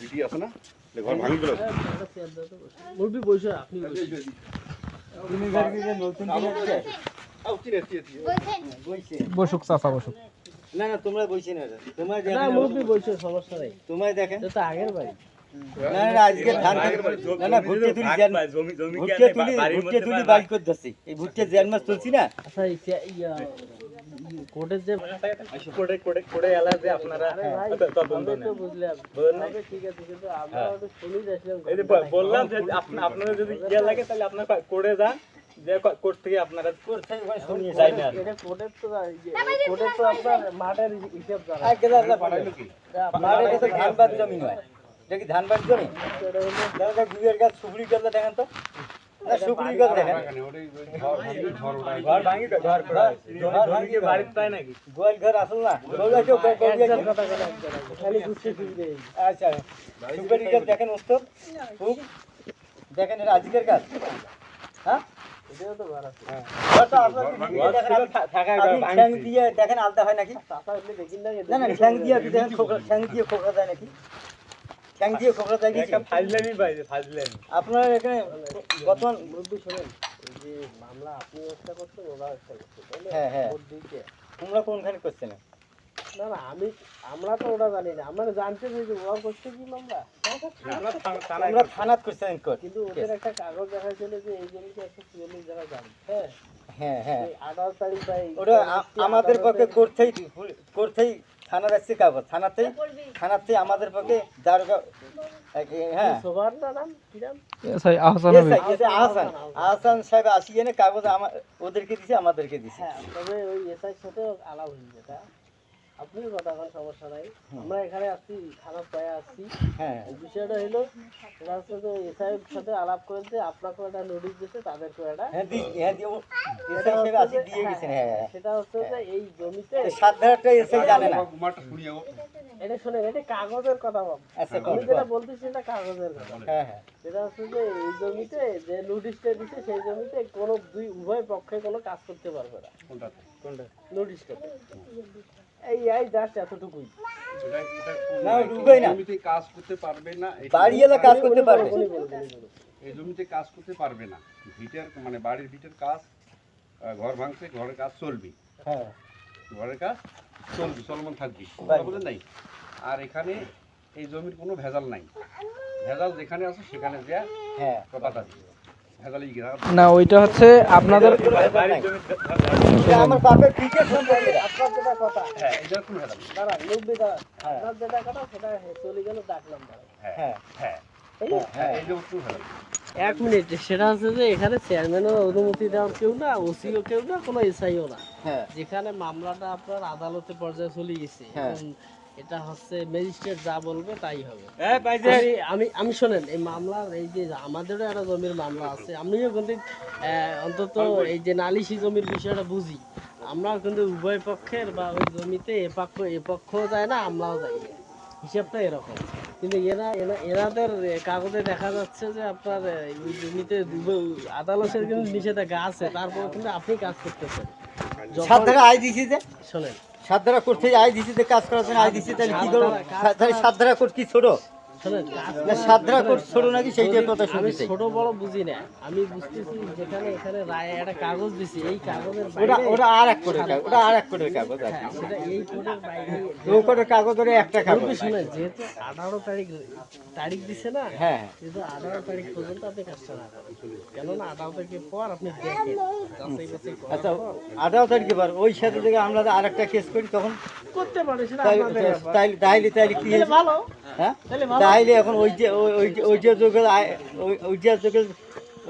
ভিটি আছে না? ঘর ভাঙি গেল মুরবি বসে আপনি বসে। কিনে গেল কি যে নতুন কিনে আসছে বইছে বসুক চাচা বসুক। না না তোমরা বইছে না তোমরা না মুরবি বসে। সমস্যা নাই। তোমরা দেখেন। তো আগের বাড়ি। না না আজকে ধান না না ভুট্টে তুলি জ্যান ভুট্টে তুলি ভুট্টে তুলি এই ভুট্টে জ্যান মাছ তুলছি না। আচ্ছা ইয়া কোর্টের যে কোডে কোডে কোডে এলা যে আপনারা তদন্ত বুঝলেন না? ঠিক আছে কিন্তু আমরা ওটা শুনি এই যে বললাম যে আপনাদের যদি ইয়ে লাগে তাহলে আপনারা কোডে যান যে কোর্ট থেকে আপনারা যাই না এটা কোর্টের তো কোর্টের তো আপনার মাঠের হিসাব জানা আজকে দাদা পাঠাইলো কি? মাঠে তো ধান জমি নয়। এটা কি ধান জমি? দাদা গুয়ের গাছ সুপুরি গাছ দেখেন তো। দেখেন উত্তর দেখেন এটা আজকের গাছ হ্যাঁ? দেখেন আলাদা হয় নাকি? না না না ঠ্যাং দিয়ে ঠ্যাং খোকরা যায় নাকি? দিয়ে খোকরা একটা ফাজলামি পাইছে ফাজলামি আপনার এখানে বর্তমান মুরব্বী শোনেন। যে মামলা আপনি একটা করছেন ওরা একটা করছে হ্যাঁ, হ্যাঁ। তোমরা কোনখানে করছেন? না না আমি আমরা তো ওটা জানি না। আমরা জানতে চাই যে ওরা করছে কি মামলা? আমরা থানাত করছেন কর কিন্তু ওদের একটা কাগজ দেখা ছিল যে এই জমিতে একশো চুয়াল্লিশ জায়গা দাম হ্যাঁ? হ্যাঁ হ্যাঁ। আঠারো তারিখ বা ওটা আমাদের পক্ষে করতেই করতেই থানা আসছে কাগজ থানাতে থানাতে আমাদের পক্ষে দারোগা হ্যাঁ। সবার নাম? কি নাম? সেই আহসান আহসান। আহসান সাহেব আসিয়ে এনে কাগজ আমার ওদেরকে দিছে আমাদেরকে দিছে। হ্যাঁ তবে ওই এসআই সাথে আলাপ হয়েছে এটা আপনি কথা এখন সমস্যা নাই। আমরা এখানে আসছি খারাপ পায়ে আসছি। হ্যাঁ। বিষয়টা হলো সেটা হচ্ছে যে এসআইয়ের সাথে আলাপ করেছে আপনাকে একটা নোটিশ দিচ্ছে তাদেরকে একটা হ্যাঁ হ্যাঁ সেটা হচ্ছে যে- দিয়ে গেছেন হ্যাঁ হ্যাঁ। সেটা হচ্ছে যে এই জমিতে এই এসআই জানে না। এটা শুনে এটা কাগজের কথা আচ্ছা আমি যেটা বলতেছি সেটা কাগজের কথা। হ্যাঁ হ্যাঁ। সেটা হচ্ছে যে এই জমিতে যে নোটিশটা দিচ্ছে সেই জমিতে কোনো দুই উভয় পক্ষে কোনো কাজ করতে পারবে না। কোনটা নোটিশটাতে এই এই জাস্ট এতটুকুই। না ডুবেই না। জমিতে কাজ করতে পারবে না এটা- বাড়ি এলে কাজ করতে পারবে। বলুন, বলুন। এই জমিতে কাজ করতে পারবে না। ভিটের মানে বাড়ির ভিটের কাজ ঘর ভাঙছে ঘরের কাজ চলবে। হ্যাঁ। ঘরের কাজ চলবে চলমান থাকবে। বাড়ি। নাই? আর এখানে এই জমির কোনো ভেজাল নাই। ভেজাল যেখানে আছে সেখানে যা হ্যাঁ। গিয়ে না ওইটা হচ্ছে আপনাদের হ্যাঁ হ্যাঁ। হ্যাঁ। এক মিনিট সেটা হচ্ছে যে এখানে চেয়ারম্যানও অনুমতি দেওয়ার কেউ না ওসিও কেউ না কোনো এসআইও না। হ্যাঁ। যেখানে মামলাটা আপনার আদালতে পর্যায়ে চলে গেছে। হ্যাঁ। এটা হচ্ছে ম্যাজিস্ট্রেট যা বলবে তাই হবে। আমি আমি আমি শোনেন এই মামলার এই যে আমাদেরও একটা জমির মামলা আছে আমিও কিন্তু অন্তত এই যে নালিশি জমির বিষয়টা বুঝি। আমরা কিন্তু উভয় পক্ষের বা ওই জমিতে এ পক্ষ এ পক্ষও যায় না আমরাও যাই না। হিসাবটা এরকম। কিন্তু এরা এরা- এনাদের কাগজে দেখা যাচ্ছে যে আপনার ওই জমিতে আদালতের কিন্তু নিষেধাজ্ঞা আছে তারপর কিন্তু আপনি কাজ করতেছেন। সাত যখন ধারা আই দিছি যে। শোনেন সাত ধারা করতে আই দিছি কাজ করার জন্য আই দিছি তাহলে কি করব? তাহলে সাত ধারা কোট কি ছোট। না সাত ছোট নাকি সেইটার কথা আমি ছোট বড় বুঝি না। আমি বুঝতেছি যেখানে এখানে রায় একটা কাগজ দিছি এই কাগজের ওটা ওটা আর এক কোটের কাগজ ওটা আর এক কোটের কাগজ আছে। হ্যাঁ, সেটা এই কোডের বাইরে দু কোটের কাগজ ওটা একটা কাগজ যেহেতু তারিখ তারিখ দিছে না হ্যাঁ কিন্তু আঠারো তারিখ পর্যন্ত আপনি কাজটা না কেননা আঠারো তারিখের পর আপনি দেখেন আচ্ছা। তারিখে ওই সাথে থেকে আমরা আর একটা কেস করি তখন করতে পারে সেটা তাইলে তাইলে কি ভালো। হ্যাঁ? তাহলে এখন ওই যে ওই- ওই যে- ওই যে যোগে ওই- ওই যে যোগে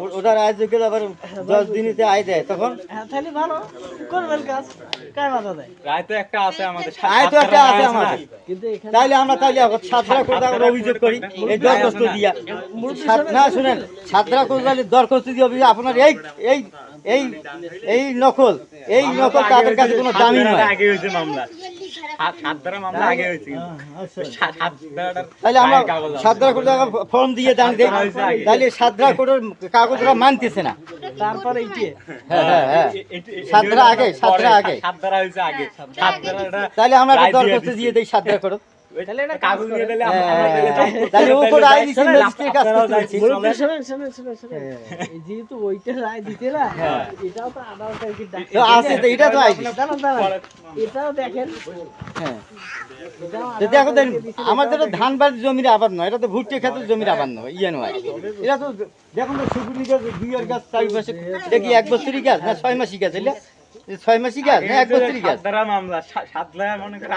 ওটার আয় যোগে আবার দশ দিনেতে আয় দেয় তখন? হ্যাঁ তাহলে ভালো। করবেন কাজ? কায় বাধা দেয়? রায় তো একটা আছে আমাদের আয় তো একটা আছে আমাদের। তাইলে আমরা তাইলে সাতরা অভিযোগ করি এই দরখাস্ত দিয়া। না শুনেন সাতরা দরখাস্ত দিয়ে অভিযোগ আপনার এই এই এই এই নকল এই নকল তাদের কাছে কোনো দামি নয় আগে হয়েছে মামলা। ধারাটার তাহলে আমরা। ফর্ম দিয়ে দান দেই তাহলে সাতরা করে কাগজরা মানতেছে না। তারপর হ্যাঁ হ্যাঁ হ্যাঁ। আগে, আগে। তাহলে আমরা দিয়ে দরখাস্ত দিয়ে দিই সাতরা করে যেহেতু ওইটা রায় দিতে না, এটাও তো এটা তো। এটাও দেখেন। দেখো আমাদের ধান বাড়ির জমির আবাদ নয় এটা তো ভুট্টে ক্ষেতের জমির আবাদ নয় ইয়ে নয়। এটা তো দেখুন তো সুগুলি গাছ দুইয়ের গাছ চারি পাশে এটা কি এক বছরই গাছ না ছয় মাসি গাছ ছয় মাসি গাছ না এক বছরই গাছ? মামলা সা- সাতধারা মনে করে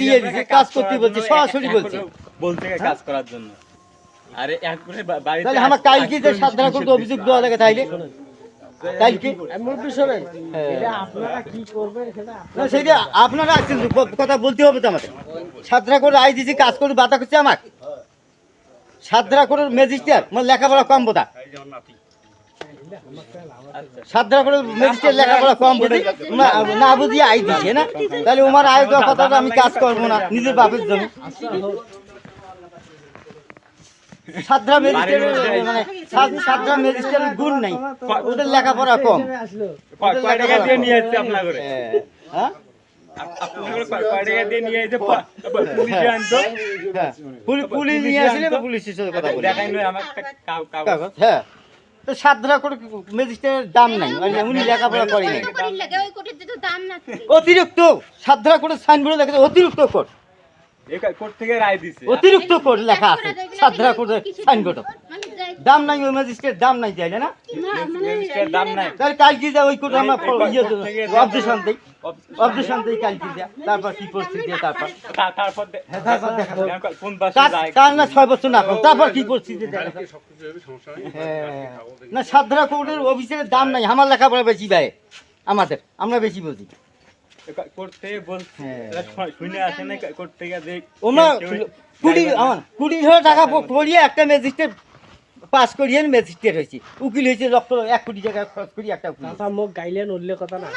দিয়ে দিছে, কাজ করতে বলছে, সরাসরি বলছে। বলছে কাজ করার জন্য। আরে এক করে বাড়িতে তাহলে আমার কালকে যে অভিযোগ দেওয়া লাগে তাইলে? এটা আপনারা কি করবেন সেটা না আপনারা- সেটা আপনারা আসছেন কথা বলতে হবে তো আমাদের। সাতরা করে আই দিছি কাজ করে বাধা করছে আমার সাতরা করে ম্যাজিস্ট্রেট মানে লেখাপড়া কম বোধা করে লেখাপড়া কম বুঝি না- না বুঝিয়ে আই দিছে না? তাহলে আয় দেওয়া কথাটা আমি কাজ করব না নিজের বাপের মানে গুণ নাই। ওদের লেখাপড়া কম। হ্যাঁ পুলিশে হ্যাঁ? পুলি- পুলিশ নিয়ে আসলে পুলিশের সাথে কথা বলি। হ্যাঁ। তো সাত করে ম্যাজিস্ট্রেটের দাম নাই মানে উনি লেখাপড়া নাই থাকে। অতিরিক্ত সাত করে সাইনবোর্ডে লেখা আছে, অতিরিক্ত কোট কোর্ট থেকে রায় দিছে অতিরিক্ত কোট লেখা আছে সাত করে সাইনবোর্ড মানে দাম নাই ওই ম্যাজিস্ট্রেট দাম নাই চাইলে না? না, মানে রেজিস্টার দাম নাই। তাহলে কালকে যা ওই কোট আমরা ইয়ে অবজেশন দিই অবজেশন দিই কালকে যা তারপর কি করছি দিয়ে তারপর। তা- তারপর দে- হ্যাঁ, তারপর পাশে কাজ না ছয় বছর না করো, তারপর কি নেই। হ্যাঁ। না সাত ধরা কোর্টের অফিসের দাম নাই আমার লেখাপড়া বেশি ব্যয় আমাদের আমরা বেশি বুঝি। বলছে হ্যাঁ। শুনে আসে না কোর্ট থেকে যে ওমা কুড়ি আমার কুড়ি হাজার টাকা পড়িয়ে একটা ম্যাজিস্ট্রেট পাস করিয়ে ম্যাজিস্ট্রেট হয়েছি। উকিল হয়েছে লক্ষ এক কোটি টাকা খরচ করি একটা উকিল চাচা মুখ গাইলেন উল্লে কথা না।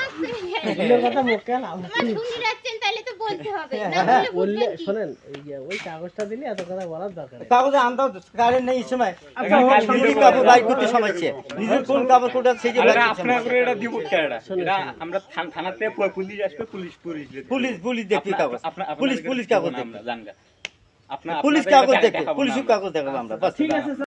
কথা মুখ কেন তোমার শুনি যাচ্ছেন তাহলে তো বলতে হবে। না বললে উল্লে শোনেন এই যে ওই কাগজটা দিলে এত কথা বলার দরকার নেই। কাগজে আনতাম কারেন্ট নেই এই সময়। আচ্ছা, কাপড় করতে সমস্যা। নিজের কোন কাপড় কোটা সেই যে আপনার। করে এটা দিব এটা? আমরা থানাতে পুলিশ আসবে পুলিশ পুলিশ পুলিশ পুলিশ আপনা- কাগজ। পুলিশ পুলিশ কাগজ আমরা, জানগা। আপনা- পুলিশ কাগজ না পুলিশ কাগজ দেখাবো আমরা ঠিক আছে